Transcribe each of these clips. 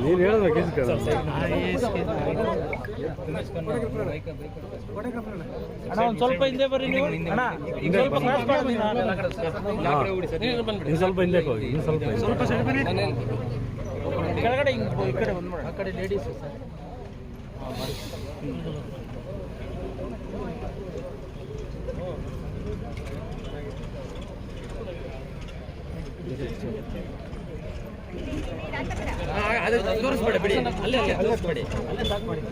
ನೀನು ಹೇಳ್ಬೇಕು ಇಸ್ಕ ಅಣ್ಣ ಒಂದ್ ಸ್ವಲ್ಪ ಹಿಂದೆ ಬರ್ರಿ ನೀವು. ಅಣ್ಣ ಸ್ವಲ್ಪ. ಇನ್ನು ಸ್ವಲ್ಪ ಹಿಂದೆ ಹೋಗಿ ಇನ್ನು ಸ್ವಲ್ಪ ಹಿಂದೆ. ಸ್ವಲ್ಪ ಸೈಡ್ ಬನ್ನಿ. ಕೆಳಗಡೆ ಹಿಂಗ್ ಈ ಕಡೆ ಬಂದ್ ಮಾಡಿ. ಆ ಕಡೆ ಲೇಡೀಸ್ ಸರ್ ಅದು ತೋರಿಸ್ಬೇಡ ಬಿಡಿ ಅಲ್ಲೇ ಅಲ್ಲೇ ತೋರಿಸ್ಬೇಡಿ ಅಲ್ಲೇ ಸಾಕು ಮಾಡಿ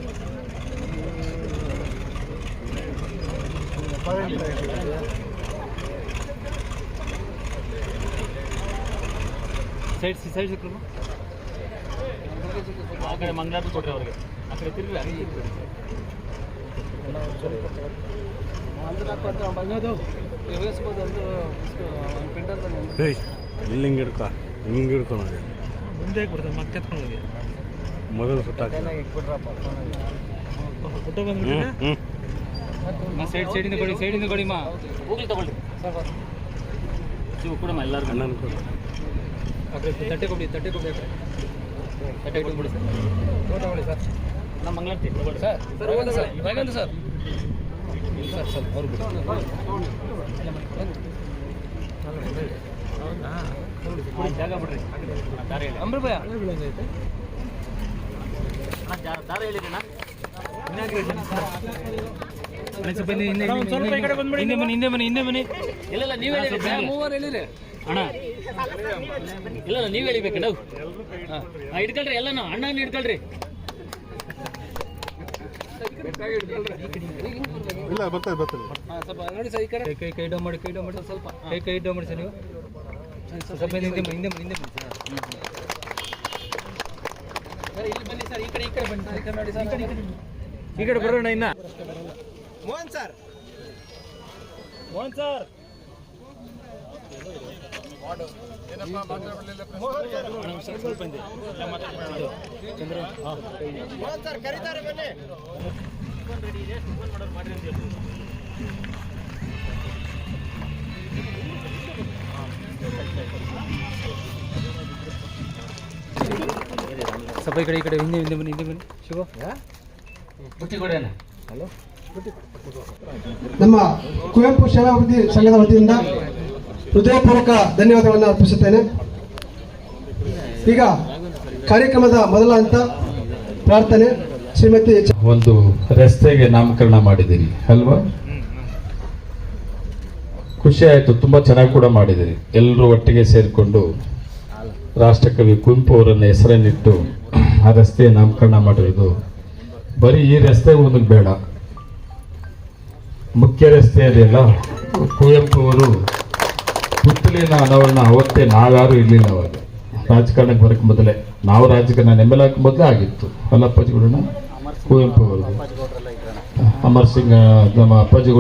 ಸೈಡ್ ಸೈಡ್ ಸಿಕ್ಕರು ಆ ಕಡೆ ಮಂಗಳಾರ ಕೊಟ್ಟರೆ ಅವ್ರಿಗೆ. ಆ ಕಡೆ ತಿರುಗಿ ಹಂಗೆ ಒಂದು ಏಯ್ ಇಲ್ಲಿ ಹಿಂಗೆ ಹಿಡ್ಕೊ? ಹಿಂಗೆ ನೋಡಿ ಮುಂದೆ ಬಿಡ್ತಾರೆ ಮತ್ತೆ ಎತ್ಕೊಂಡೋಗಿ ಮೊದಲು ಸುಟ್ಟಾಕ ಫೋಟೋ ಸೈಡ್ ಸೈಡಿಂದ ಕೊಡಿ ಸೈಡಿಂದ ಕೊಡಿ ಮಾ. ಹೋಗ್ಲಿ ತಗೊಳ್ಳಿ. ನೀವು ಕೂಡ ಎಲ್ಲರಿಗೂ. ಅಣ್ಣನ ಕೊಡು. ತಟ್ಟೆ ಕೊಡಿ ತಟ್ಟೆ ಕೊಡಿ ತಟ್ಟೆ ಕೊಡಿ ಸರ್. ಫೋಟೋ ಕೊಡಿ ಸರ್. ನಮ್ಮ ಮಂಗಳಾರತಿ ತಗೊಳ್ಳಿ ಸರ್. ಸರ್ ಹೋಗಂತ ಸರ್. ಸರ್. ಸರ್ ಸ್ವಲ್ಪ ಅವ್ರು ಜಾಗ ಹಿಂದೆ ಬನ್ನಿ ಹಿಂದೆ ಬನ್ನಿ ಹಿಂದೆ ಬನ್ನಿ ಇಲ್ಲ ನೀವೇ ಮೂವರ್ ಹೇಳಿರಿ ಅಣ್ಣ ಇಲ್ಲ ಇಲ್ಲ ನೀವ್ ಹೇಳಿಬೇಕು ನಾವು ಹಿಡ್ಕೊಳ್ರಿ ಎಲ್ಲ ನಾವು ಅಣ್ಣ ಹಿಡ್ಕೊಳ್ರಿ ಇಲ್ಲ ಬರ್ತದೆ ಬರ್ತದೆ ಸ್ವಲ್ಪ ನೋಡಿ ಸರ್ ಈ ಕಡೆ ಕೈ ಕೈ ಡೋ ಮಾಡಿ ಕೈ ಡೋ ಮಾಡಿ ಸ್ವಲ್ಪ ಕೈ ಕೈ ಡೋ ಮಾಡಿ ಸರ್ ನೀವು ಸ್ವಲ್ಪ ಹಿಂದೆ ಬನ್ನಿ, ಹಿಂದೆ ಬನ್ನಿ, ಹಿಂದೆ ಬನ್ನಿ ಸರ್. ಸರ್ ಇಲ್ಲಿ ಬನ್ನಿ ಸರ್. ಈ ಕಡೆ ಈ ಕಡೆ ಬನ್ನಿ ಸರ್. ಈ ಕಡೆ ನೋಡಿ ಸರ್. ಈ ಕಡೆ ಈ ಕಡೆ ಬರೋಣ ಇನ್ನ. ಮೋಹನ್ ಸರ್. ಮೋಹನ್ ಸರ್. ಸ್ವಲ್ಪ ಹಿಂದೆ. ಚಂದ್ರ ಹಾಂ ಸ್ವಲ್ಪ ಈ ಕಡೆ ಈ ಕಡೆ ಹಿಂದೆ ಹಿಂದೆ ಬನ್ನಿ ಹಿಂದೆ ಬನ್ನಿ. ಶಿವ? ಬುಟ್ಟಿ ಕೊಡೋಣ ಹಲೋ? ನಮ್ಮ ಕುವೆಂಪು ಸೇವಾಭಿವೃದ್ಧಿ ಸಂಘದ ವತಿಯಿಂದ ಹೃದಯಪೂರ್ವಕ ಧನ್ಯವಾದಗಳನ್ನು ಅರ್ಪಿಸುತ್ತೇನೆ. ಈಗ ಕಾರ್ಯಕ್ರಮದ ಮೊದಲ ಹಂತ ಪ್ರಾರ್ಥನೆ. ಶ್ರೀಮತಿ ಒಂದು ರಸ್ತೆಗೆ ನಾಮಕರಣ ಮಾಡಿದ್ದೀರಿ ಅಲ್ವಾ? ಖುಷಿ ಆಯ್ತು, ತುಂಬಾ ಚೆನ್ನಾಗಿ ಕೂಡ ಮಾಡಿದಿರಿ ಎಲ್ಲರೂ ಒಟ್ಟಿಗೆ ಸೇರಿಕೊಂಡು ರಾಷ್ಟ್ರಕವಿ ಕುವೆಂಪು ಅವರನ್ನು ಹೆಸರನ್ನಿಟ್ಟು ಆ ರಸ್ತೆ ನಾಮಕರಣ ಮಾಡಿರೋದು. ಬರೀ ಈ ರಸ್ತೆ ಒಂದು ಬೇಡ. ಮುಖ್ಯ ರಸ್ತೆ ಅದೆಲ್ಲ. ಕುವೆಂಪು ಅವರು ಪುತ್ತಲಿನ ಅನಾವರಣ ಅವತ್ತೇ ನಾವ್ಯಾರು ಇರಲಿಲ್ಲ ಅವಾಗ. ರಾಜಕಾರಣಕ್ಕೆ ಬರಕ್ಕೆ ಮೊದಲೇ. ನಾವು ರಾಜಕಾರಣ ನೆಮ್ಮಲಾಕ ಮೊದಲೇ ಆಗಿತ್ತು. ಅಲ್ಲ ಅಪ್ಪಾಜಿಗೌಡಣ್ಣ ಕುವೆಂಪು ಅವರು ಅಮರ್ ಸಿಂಗ್, ನಮ್ಮ ಅಪ್ಪಾಜಿ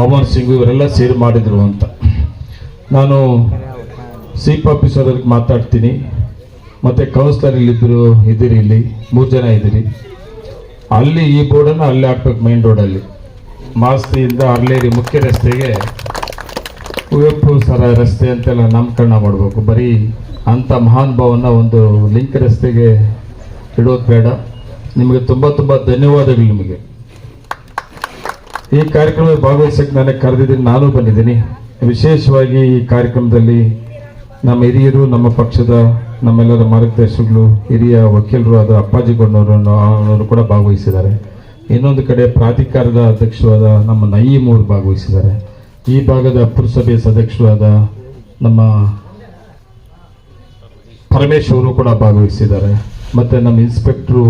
ಅಮರ್ ಸಿಂಗ್ ಇವರೆಲ್ಲ ಸೇರಿ ಮಾಡಿದ್ರು ಅಂತ. ನಾನು ಸಿಪ್ ಆಫೀಸರ್ ಮಾತಾಡ್ತೀನಿ. ಮತ್ತೆ ಕೌನ್ಸಿಲರ್ ಇಲ್ಲಿದ್ದರು ಇದ್ದೀರಿ ಇಲ್ಲಿ. ಮೂರು ಜನ ಇದ್ದೀರಿ. ಅಲ್ಲಿ ಈ ಬೋರ್ಡನ್ನು ಅಲ್ಲಿ ಹಾಕ್ಬೇಕು ಮೇನ್ ರೋಡಲ್ಲಿ ಮಾಸ್ತಿಯಿಂದ ಅರ್ಲೇರಿ ಮುಖ್ಯ ರಸ್ತೆಗೆ. ಕುವೆಂಪು ಸರ ರಸ್ತೆ ಅಂತೆಲ್ಲ ನಾಮಕರಣ ಮಾಡಬೇಕು. ಬರೀ ಅಂಥ ಮಹಾನ್ ಭಾವನ ಒಂದು ಲಿಂಕ್ ರಸ್ತೆಗೆ ಇಡೋದು ಬೇಡ. ನಿಮಗೆ ತುಂಬ ತುಂಬ ಧನ್ಯವಾದಗಳು ನಿಮಗೆ. ಈ ಕಾರ್ಯಕ್ರಮದಲ್ಲಿ ಭಾಗವಹಿಸಕ್ಕೆ ನನಗೆ ಕರೆದಿದ್ದೀನಿ, ನಾನು ಬಂದಿದ್ದೀನಿ. ವಿಶೇಷವಾಗಿ ಈ ಕಾರ್ಯಕ್ರಮದಲ್ಲಿ ನಮ್ಮ ಹಿರಿಯರು, ನಮ್ಮ ಪಕ್ಷದ ನಮ್ಮೆಲ್ಲರ ಮಾರ್ಗದರ್ಶಕರು, ಹಿರಿಯ ವಕೀಲರು ಆದ ಅಪ್ಪಾಜಿ ಗೊಂಡವರು ಅವರು ಕೂಡ ಭಾಗವಹಿಸಿದ್ದಾರೆ. ಇನ್ನೊಂದು ಕಡೆ ಪ್ರಾಧಿಕಾರದ ಅಧ್ಯಕ್ಷರಾದ ನಮ್ಮ ನಯೀಮ್ ಅವರು ಭಾಗವಹಿಸಿದ್ದಾರೆ. ಈ ಭಾಗದ ಪುರಸಭೆ ಸದಸ್ಯರಾದ ನಮ್ಮ ಪರಮೇಶ್ ಅವರು ಕೂಡ ಭಾಗವಹಿಸಿದ್ದಾರೆ. ಮತ್ತು ನಮ್ಮ ಇನ್ಸ್ಪೆಕ್ಟ್ರು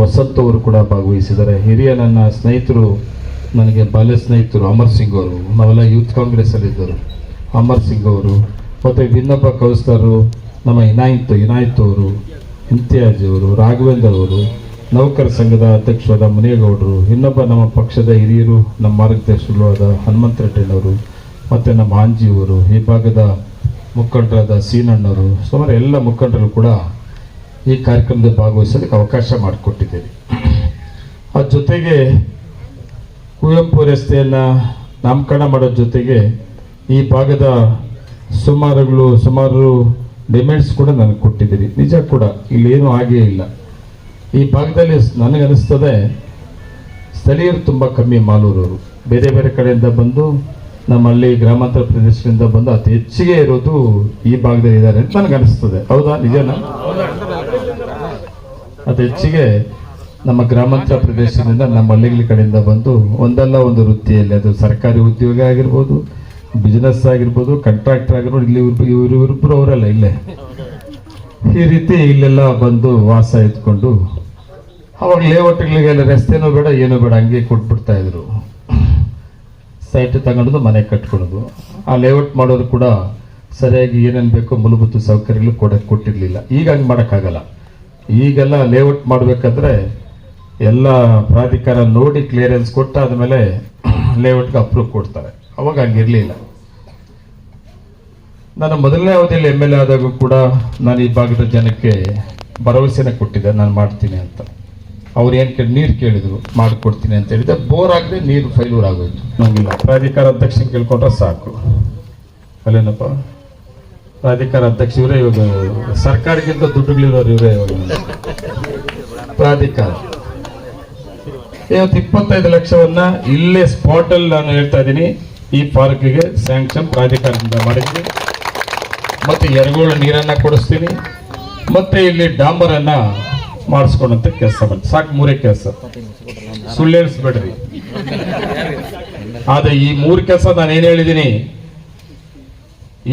ವಸಂತ್ ಅವರು ಕೂಡ ಭಾಗವಹಿಸಿದ್ದಾರೆ. ಹಿರಿಯ ನನ್ನ ಸ್ನೇಹಿತರು ನನಗೆ ಬಾಲ್ಯ ಸ್ನೇಹಿತರು ಅಮರ್ ಸಿಂಗ್ ಅವರು, ನಾವೆಲ್ಲ ಯೂತ್ ಕಾಂಗ್ರೆಸ್ಸಲ್ಲಿದ್ದರು ಅಮರ್ ಸಿಂಗ್ ಅವರು, ಮತ್ತು ವಿನ್ನಪ್ಪ ಕೌಸ್ತರು ನಮ್ಮ ಇನಾಯಿತು ಇನಾಯಿತು ಅವರು, ಇಮ್ತಿಯಾಜ್ ಅವರು, ರಾಘವೇಂದ್ರ ಅವರು, ನೌಕರ ಸಂಘದ ಅಧ್ಯಕ್ಷರಾದ ಮುನಿಯಗೌಡರು, ಇನ್ನೊಬ್ಬ ನಮ್ಮ ಪಕ್ಷದ ಹಿರಿಯರು, ನಮ್ಮ ಮಾರ್ಗದರ್ಶಕರು ಆದ ಹನುಮಂತರೆಡ್ಡಿಯವರು ಮತ್ತು ನಮ್ಮ ಆಂಜಿಯವರು ಈ ಭಾಗದ ಮುಖಂಡರಾದ ಸೀನಣ್ಣವರು ಸುಮಾರು ಎಲ್ಲ ಮುಖಂಡರು ಕೂಡ ಈ ಕಾರ್ಯಕ್ರಮದಲ್ಲಿ ಭಾಗವಹಿಸೋದಕ್ಕೆ ಅವಕಾಶ ಮಾಡಿಕೊಟ್ಟಿದ್ದೀರಿ ಆ ಜೊತೆಗೆ ಕುವೆಂಪು ರಸ್ತೆಯನ್ನು ನಾಮಕರಣ ಮಾಡೋ ಜೊತೆಗೆ ಈ ಭಾಗದ ಸುಮಾರುಗಳು, ಸುಮಾರು ಡಿಮ್ಯಾಂಡ್ಸ್ ಕೂಡ ನನಗೆ ಕೊಟ್ಟಿದ್ದೀರಿ. ನಿಜ ಕೂಡ, ಇಲ್ಲೇನೂ ಆಗೇ ಇಲ್ಲ. ಈ ಭಾಗದಲ್ಲಿ ನನಗನ್ನಿಸ್ತದೆ ಸ್ಥಳೀಯರು ತುಂಬ ಕಮ್ಮಿ ಮಾಲೂರವರು. ಬೇರೆ ಬೇರೆ ಕಡೆಯಿಂದ ಬಂದು, ನಮ್ಮಲ್ಲಿ ಗ್ರಾಮಾಂತರ ಪ್ರದೇಶದಿಂದ ಬಂದು ಅತಿ ಹೆಚ್ಚಿಗೆ ಇರೋದು ಈ ಭಾಗದಲ್ಲಿ ಇದ್ದಾರೆ ಅಂತ ನನಗನ್ನಿಸ್ತದೆ ಹೌದಾ? ನಿಜನಾ? ಅತಿ ಹೆಚ್ಚಿಗೆ ನಮ್ಮ ಗ್ರಾಮಾಂತರ ಪ್ರದೇಶದಿಂದ ನಮ್ಮ ಹಳ್ಳಿಗಳ ಕಡೆಯಿಂದ ಬಂದು ಒಂದಲ್ಲ ಒಂದು ವೃತ್ತಿಯಲ್ಲಿ, ಅದು ಸರ್ಕಾರಿ ಉದ್ಯೋಗ ಆಗಿರ್ಬೋದು ಬಿಸ್ನೆಸ್ ಆಗಿರ್ಬೋದು ಕಾಂಟ್ರಾಕ್ಟರ್ ಆಗಿರ್ಬೋದು, ಇಲ್ಲಿ ಇವ್ರು ಇವರು ಇವರಿಬ್ಬರು ಅವರಲ್ಲ ಇಲ್ಲೇ. ಈ ರೀತಿ ಇಲ್ಲೆಲ್ಲ ಬಂದು ವಾಸ ಎತ್ಕೊಂಡು ಅವಾಗ ಲೇಔಟ್ಗಳಿಗೆಲ್ಲ ರಸ್ತೆನೂ ಬೇಡ, ಏನೂ ಬೇಡ, ಹಂಗೆ ಕೊಟ್ಬಿಡ್ತಾ ಇದ್ರು. ಸೈಟ್ ತಗೊಂಡು ಮನೆ ಕಟ್ಕೊಳ್ಳೋದು ಆ ಲೇಔಟ್ ಮಾಡೋರು ಕೂಡ ಸರಿಯಾಗಿ ಏನೇನು ಬೇಕೋ ಮೂಲಭೂತ ಸೌಕರ್ಯಗಳು ಕೊಡಕ್ಕೆ ಕೊಟ್ಟಿರಲಿಲ್ಲ. ಈಗ ಹಂಗೆ ಮಾಡೋಕ್ಕಾಗಲ್ಲ. ಈಗೆಲ್ಲ ಲೇಔಟ್ ಮಾಡಬೇಕಾದ್ರೆ ಎಲ್ಲ ಪ್ರಾಧಿಕಾರ ನೋಡಿ ಕ್ಲಿಯರೆನ್ಸ್ ಕೊಟ್ಟು ಆದಮೇಲೆ ಲೇಔಟ್ಗೆ ಅಪ್ರೂವ್ ಕೊಡ್ತಾರೆ. ಅವಾಗ ಹಂಗಿರಲಿಲ್ಲ. ನಾನು ಮೊದಲನೇ ಅವಧಿಯಲ್ಲಿ ಎಂ ಎಲ್ ಎ ಆದಾಗೂ ಕೂಡ ನಾನು ಈ ಭಾಗದ ಜನಕ್ಕೆ ಭರವಸೆನ ಕೊಟ್ಟಿದ್ದೆ ನಾನು ಮಾಡ್ತೀನಿ ಅಂತ. ಅವ್ರು ಏನು ಕೇಳಿ ನೀರು ಕೇಳಿದ್ರು ಮಾಡಿಕೊಡ್ತೀನಿ ಅಂತ ಹೇಳಿದೆ. ಬೋರ್ ಆಗದೆ ನೀರು ಫೈಲೂರ್ ಆಗೋಯ್ತು. ನಂಗಿಲ್ಲ. ಪ್ರಾಧಿಕಾರ ಅಧ್ಯಕ್ಷ ಕೇಳ್ಕೊಂಡ್ರೆ ಸಾಕು. ಅಲ್ಲೇನಪ್ಪ? ಪ್ರಾಧಿಕಾರ ಅಧ್ಯಕ್ಷ ಇವರೇ ಇವಾಗ ಸರ್ಕಾರಕ್ಕಿಂತ ದುಡ್ಡುಗಳಿರೋರು ಇವರೇ ಇವಾಗ. ಪ್ರಾಧಿಕಾರ. ಇವತ್ತು ಇಪ್ಪತ್ತೈದು ಲಕ್ಷವನ್ನ ಇಲ್ಲೇ ಸ್ಪಾಟ್ ಅಲ್ಲಿ ನಾನು ಹೇಳ್ತಾ ಇದ್ದೀನಿ. ಈ ಪಾರ್ಕ್ಗೆ ಸ್ಯಾಂಕ್ಷನ್ ಪ್ರಾಧಿಕಾರದಿಂದ ಮಾಡಿದ್ವಿ ಮತ್ತೆ ಎರಗೋಳು ನೀರನ್ನ ಕೊಡಿಸ್ತೀನಿ. ಮತ್ತೆ ಇಲ್ಲಿ ಡಾಂಬರನ್ನ ಮಾಡಿಸ್ಕೊಂಡಂತ ಕೆಲಸ ಬಂತು ಸಾಕು ಮೂರೇ ಕೆಲಸ. ಸುಳ್ಳೇರಿಸ್ಬೇಡ್ರಿ ಆದ್ರೆ ಈ ಮೂರು ಕೆಲಸ ನಾನು ಏನ್ ಹೇಳಿದ್ದೀನಿ,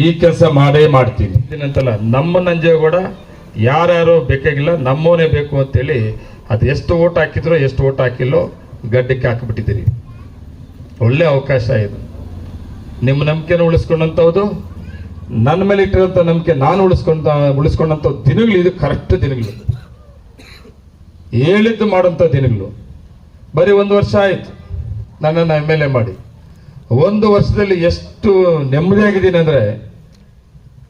ಈ ಕೆಲಸ ಮಾಡೇ ಮಾಡ್ತೀನಿ. ಏನಂತಲ್ಲ, ನಮ್ಮ ನಂಜೇಗೌಡ ಯಾರ್ಯಾರು ಬೇಕಾಗಿಲ್ಲ, ನಮ್ಮವನೇ ಬೇಕು ಅಂತೇಳಿ ಅದು ಎಷ್ಟು ಓಟ್ ಹಾಕಿದ್ರೋ ಎಷ್ಟು ಓಟ್ ಹಾಕಿಲ್ಲೋ ಗಡ್ಡಕ್ಕೆ ಹಾಕಿಬಿಟ್ಟಿದ್ದೀರಿ. ಒಳ್ಳೆ ಅವಕಾಶ ಇದು. ನಿಮ್ಮ ನಂಬಿಕೆನ ಉಳಿಸ್ಕೊಂಡಂಥವ್ದು, ನನ್ನ ಮೇಲೆ ಇಟ್ಟಿರೋಂಥ ನಂಬಿಕೆ ನಾನು ಉಳಿಸ್ಕೊಂಡ, ಉಳಿಸ್ಕೊಂಡಂಥ ದಿನಗಳು ಇದು ಕರೆಕ್ಟ್ ದಿನಗಳು. ಹೇಳಿದ್ದು ಮಾಡೋಂಥ ದಿನಗಳು. ಬರೀ ಒಂದು ವರ್ಷ ಆಯಿತು. ನನ್ನನ್ನು ಎಂ ಎಲ್ ಎ ಮಾಡಿ. ಒಂದು ವರ್ಷದಲ್ಲಿ ಎಷ್ಟು ನೆಮ್ಮದಿಯಾಗಿದ್ದೀನಿ ಅಂದರೆ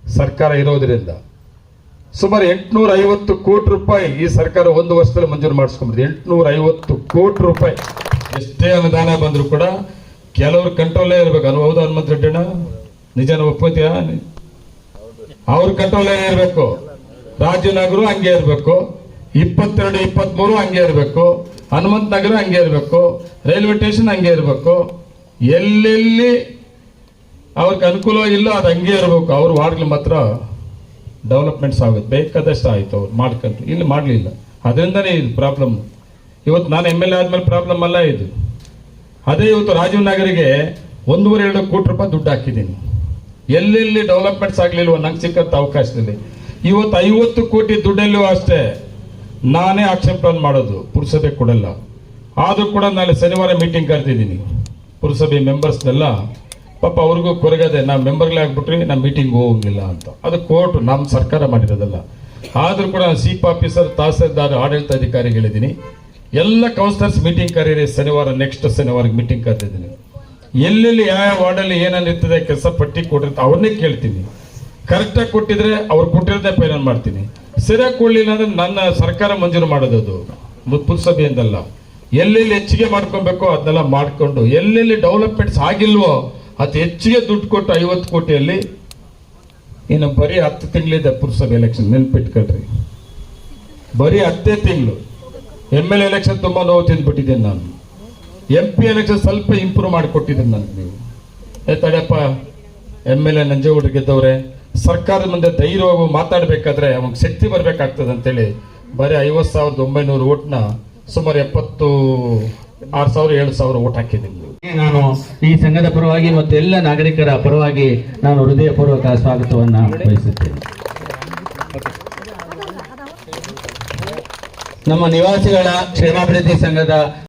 ಸರ್ಕಾರ ಇರೋದ್ರಿಂದ. ಸುಮಾರು ಎಂಟುನೂರ ಐವತ್ತು ಕೋಟಿ ರೂಪಾಯಿ ಈ ಸರ್ಕಾರ ಒಂದು ವರ್ಷದಲ್ಲಿ ಮಂಜೂರು ಮಾಡಿಸ್ಕೊಂಡ್ಬಿಟ್ಟಿದೆ. ಎಂಟುನೂರ ಐವತ್ತು ಕೋಟಿ ರೂಪಾಯಿ. ಎಷ್ಟೇ ಅನುದಾನ ಬಂದರೂ ಕೂಡ ಕೆಲವರು ಕಂಟ್ರೋಲೇ ಇರಬೇಕು. ಅನುಭವದ ಹನುಮಂತ ರೆಡ್ಡಿನ ನಿಜನ ಒಪ್ಪತ್ತೀಯ? ಅವ್ರ ಕಂಟ್ರೋಲೇ ಇರಬೇಕು. ರಾಜನಗರು ಹಂಗೆ ಇರಬೇಕು. ಇಪ್ಪತ್ತೆರಡು, ಇಪ್ಪತ್ಮೂರು ಹಂಗೆ ಇರಬೇಕು. ಹನುಮಂತ ನಗರ ಹಂಗೆ ಇರಬೇಕು. ರೈಲ್ವೆ ಸ್ಟೇಷನ್ ಹಂಗೆ ಇರಬೇಕು. ಎಲ್ಲೆಲ್ಲಿ ಅವ್ರಿಗೆ ಅನುಕೂಲ ಇಲ್ಲ ಅದು ಹಂಗೆ ಇರಬೇಕು. ಅವ್ರ ವಾರ್ಡ್ಗಳು ಮಾತ್ರ ಡೆವಲಪ್ಮೆಂಟ್ಸ್ ಆಗುತ್ತೆ. ಬೇಕಾದಷ್ಟು ಆಯಿತು, ಅವ್ರು ಮಾಡ್ಕೊಂಡ್ರು. ಇಲ್ಲಿ ಮಾಡಲಿಲ್ಲ. ಅದರಿಂದನೇ ಇದು ಪ್ರಾಬ್ಲಮ್ ಇವತ್ತು ನಾನು ಎಂ ಎಲ್ ಎ ಆದಮೇಲೆ ಪ್ರಾಬ್ಲಮ್ ಅಲ್ಲ ಇದು. ಅದೇ ಇವತ್ತು ರಾಜೀವ್ ನಗರಿಗೆ ಒಂದೂವರೆ, ಎರಡು ಕೋಟಿ ರೂಪಾಯಿ ದುಡ್ಡು ಹಾಕಿದ್ದೀನಿ. ಎಲ್ಲೆಲ್ಲಿ ಡೆವಲಪ್ಮೆಂಟ್ಸ್ ಆಗಲಿಲ್ವೋ, ನಂಗೆ ಸಿಕ್ಕಂಥ ಅವಕಾಶದಲ್ಲಿ. ಇವತ್ತು ಐವತ್ತು ಕೋಟಿ ದುಡ್ಡಲ್ಲೂ ಅಷ್ಟೇ ನಾನೇ ಆಕ್ಷೇಪಣೆ ಮಾಡೋದು. ಪುರಸಭೆ ಕೊಡಲ್ಲ. ಆದರೂ ಕೂಡ ನಾನು ಶನಿವಾರ ಮೀಟಿಂಗ್ ಕರೆದಿದ್ದೀನಿ. ಪುರಸಭೆ ಮೆಂಬರ್ಸ್ನೆಲ್ಲ ಪಾಪ ಅವ್ರಿಗೂ ಕೊರಗದೆ ನಾವು ಮೆಂಬರ್ಗಳೇ ಆಗ್ಬಿಟ್ರಿ, ನಾವು ಮೀಟಿಂಗ್ ಹೋಗಂಗಿಲ್ಲ ಅಂತ. ಅದು ಕೋರ್ಟ್ ನಮ್ಮ ಸರ್ಕಾರ ಮಾಡಿರೋದಲ್ಲ. ಆದರೂ ಕೂಡ ಚೀಫ್ ಆಫೀಸರ್ ತಹಸೀಲ್ದಾರ್ ಅಧಿಕಾರಿ ಹೇಳಿದ್ದೀನಿ ಎಲ್ಲ ಕೌನ್ಸಿಲರ್ಸ್ ಮೀಟಿಂಗ್ ಕರೀರಿ, ಶನಿವಾರ ನೆಕ್ಸ್ಟ್ ಶನಿವಾರ ಮೀಟಿಂಗ್ ಕರೆದಿದ್ದೀನಿ. ಎಲ್ಲೆಲ್ಲಿ ಯಾವ ವಾರ್ಡಲ್ಲಿ ಏನೇನು ಇರ್ತದೆ, ಕೆಲಸ ಪಟ್ಟಿ ಕೊಟ್ಟಿರ್ತ ಅವ್ರನ್ನೇ ಕೇಳ್ತೀನಿ. ಕರೆಕ್ಟಾಗಿ ಕೊಟ್ಟಿದ್ರೆ ಅವ್ರು ಕೊಟ್ಟಿರೋದೇ ಪೈಲನ್ ಮಾಡ್ತೀನಿ. ಸರಿಯಾಗಿ ಕೊಡಲಿಲ್ಲ ಅಂದ್ರೆ ನನ್ನ ಸರ್ಕಾರ ಮಂಜೂರು ಮಾಡೋದದು ಪುರಸಭೆಯಿಂದಲ್ಲ ಎಲ್ಲೆಲ್ಲಿ ಹೆಚ್ಚಿಗೆ ಮಾಡ್ಕೊಬೇಕೋ ಅದನ್ನೆಲ್ಲ ಮಾಡಿಕೊಂಡು, ಎಲ್ಲೆಲ್ಲಿ ಡೆವಲಪ್ಮೆಂಟ್ಸ್ ಆಗಿಲ್ವೋ ಅದು ಹೆಚ್ಚಿಗೆ ದುಡ್ಡು ಕೊಟ್ಟು ಐವತ್ತು ಕೋಟಿಯಲ್ಲಿ ಇನ್ನು ಬರೀ ಹತ್ತು ತಿಂಗಳಿದೆ ಪುರಸಭೆ ಎಲೆಕ್ಷನ್ ನೆನ್ಪಿಟ್ಕೊಳ್ರಿ. ಬರೀ ಹತ್ತೇ ತಿಂಗಳು. ಎಂ ಎಲ್ ಎಲೆಕ್ಷನ್ ತುಂಬ ನೋವು ತಿಂದ್ಬಿಟ್ಟಿದ್ದೀನಿ ನಾನು. ಎಂ ಪಿ ಎಲೆಕ್ಷನ್ ಸ್ವಲ್ಪ ಇಂಪ್ರೂವ್ ಮಾಡಿಕೊಟ್ಟಿದ್ದೀನಿ ನನಗೆ ನೀವು ಏ ತಡಪ್ಪ ಎಂ ಎಲ್ ಎ ನಂಜೇಗೌಡ ಗೆದ್ದವ್ರೆ, ಸರ್ಕಾರದ ಮುಂದೆ ಧೈರ್ಯವಾಗಿ ಮಾತಾಡಬೇಕಾದ್ರೆ ಅವಾಗ ಶಕ್ತಿ ಬರಬೇಕಾಗ್ತದೆ ಅಂತೇಳಿ ಬರೀ ಐವತ್ತು ಸಾವಿರದ ಒಂಬೈನೂರು ಓಟ್ನ ಸುಮಾರು ಎಪ್ಪತ್ತು ಆರು ಸಾವಿರ, ಏಳು ಸಾವಿರ ಓಟ್ ಹಾಕಿದ್ದೀನಿ. ನಾನು ಈ ಸಂಘದ ಪರವಾಗಿ ಮತ್ತು ಎಲ್ಲ ನಾಗರಿಕರ ಪರವಾಗಿ ನಾನು ಹೃದಯಪೂರ್ವಕ ಸ್ವಾಗತವನ್ನು ಬಯಸುತ್ತೇನೆ. ನಮ್ಮ ನಿವಾಸಿಗಳ ಕ್ಷೇಮಾಭಿವೃದ್ಧಿ ಸಂಘದ